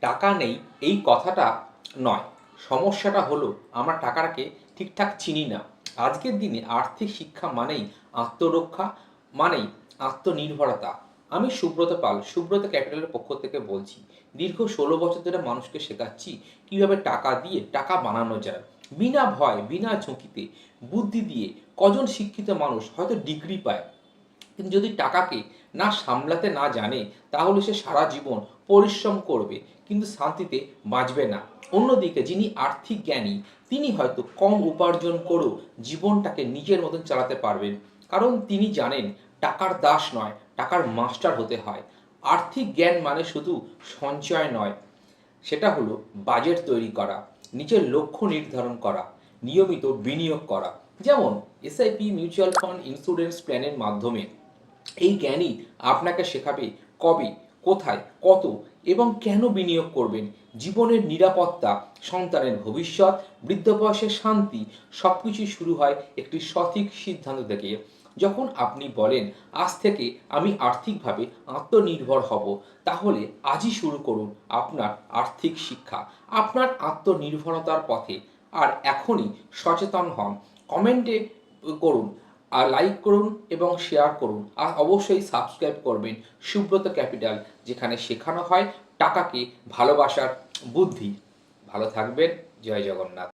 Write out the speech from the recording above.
টাকা নেই, এই কথাটা নয়। সমস্যাটা হলো, আমরা টাকাটাকে ঠিকঠাক চিনি না। আজকের দিনে আর্থিক শিক্ষা মানেই আত্মরক্ষা, মানেই আত্মনির্ভরতা। আমি সুব্রত পাল, সুব্রত ক্যাপিটালের পক্ষ থেকে বলছি, দীর্ঘ ষোলো বছর ধরে মানুষকে শেখাচ্ছি, কীভাবে টাকা দিয়ে টাকা বানানো যায়। বিনা ভয়, বিনা ঝুঁকিতে, বুদ্ধি দিয়ে কজন শিক্ষিত মানুষ হয়তো ডিগ্রি পায় কিন্তু যদি টাকাকে না সামলাতে না জানে, তাহলে সে সারা জীবন পরিশ্রম করবে, কিন্তু শান্তিতে বাঁচবে না। অন্যদিকে যিনি আর্থিক জ্ঞানী, তিনি হয়তো কম উপার্জন করেও জীবনটাকে নিজের মতন চালাতে পারবেন। কারণ তিনি জানেন, টাকার দাস নয়, টাকার মাস্টার হতে হয়। আর্থিক জ্ঞান মানে শুধু সঞ্চয় নয়, সেটা হলো বাজেট তৈরি করা, নিজের লক্ষ্য নির্ধারণ করা, নিয়মিত বিনিয়োগ করা। যেমন এসআইপি মিউচুয়াল ফান্ড ইন্স্যুরেন্স প্ল্যানের মাধ্যমে এই জ্ঞানই আপনাকে শেখাবে কবে, কোথায়, কত এবং কেন বিনিয়োগ করবেন। জীবনের নিরাপত্তা, সন্তানের ভবিষ্যৎ, বৃদ্ধ বয়সের শান্তি সব কিছুই শুরু হয় একটি সঠিক সিদ্ধান্ত থেকে। যখন আপনি বলেন, আজ থেকে আমি আর্থিকভাবে আত্মনির্ভর হব তাহলে আজই শুরু করুন আপনার আর্থিক শিক্ষা, আপনার আত্মনির্ভরতার পথে। আর এখনই সচেতন হন, কমেন্টে করুন আর লাইক করুন এবং শেয়ার করুন। আর অবশ্যই সাবস্ক্রাইব করবেন সুব্রত ক্যাপিটাল, যেখানে শেখানো হয় টাকাকে ভালোবাসার বুদ্ধি। ভালো থাকবেন। জয় জগন্নাথ।